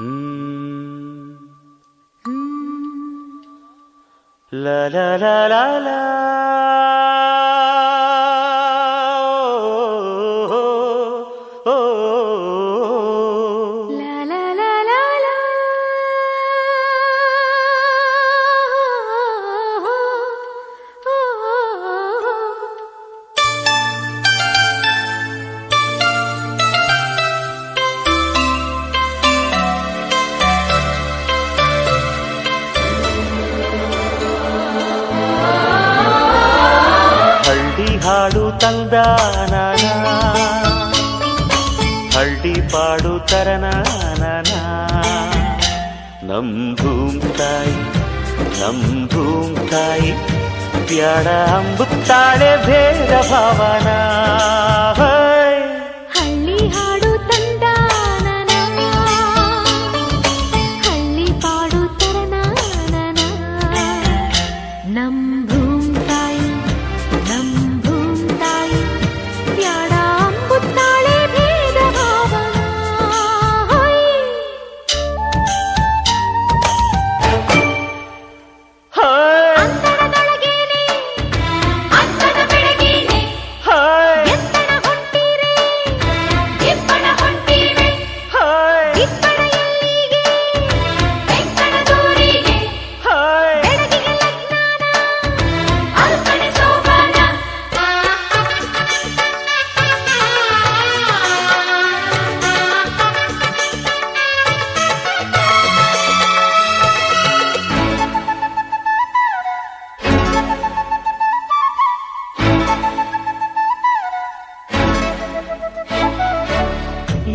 Hmm. Hmm. La la la la la. ತಂದಾನ ಹಳ್ಳಿ ಪಾಡು ತರನಾನ ನಮ್ ಭೂಮ್ ತಾಯಿ ನಮ್ ಭೂಮ್ ತಾಯಿ ಬ್ಯಾಡ ಅಂಬುತ್ತಾಳೆ ಭೇದ ಭಾವನ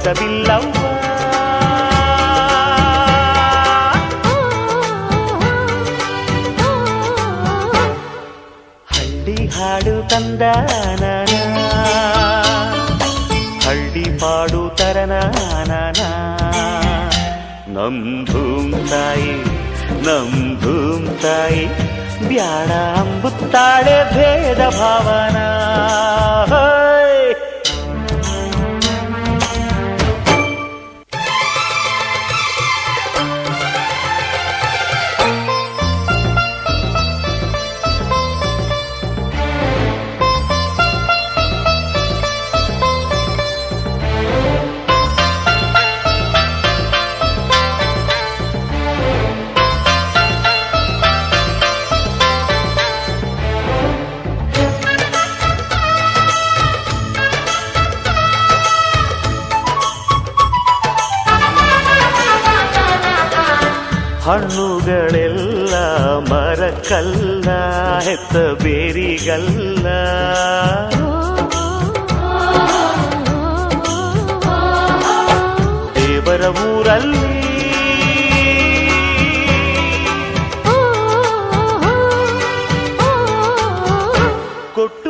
ಜುಟ್ಟಿಗೆ ಬಣ್ಣದ ಬಿಲ್ಲವ್ವ ಹಳ್ಳಿ ಹಾಡು ತಂದಾನ ಹಳ್ಳಿ ಪಾಡು ತರನಾನ ನಮ್ ಭೂಮ್ ತಾಯಿ ನಮ್ ಭೂಮ್ ತಾಯಿ ಬ್ಯಾಡ ಅಂಬುತ್ತಾಳೆ ಭೇದ ಭಾವನ ಹಣ್ಣುಗಳೆಲ್ಲ ಮರಕಲ್ಲ ಹೆತ್ತ ಬೇರಿಗಲ್ಲ ದೇವರ ಊರಲ್ಲಿ ಕೊಟ್ಟು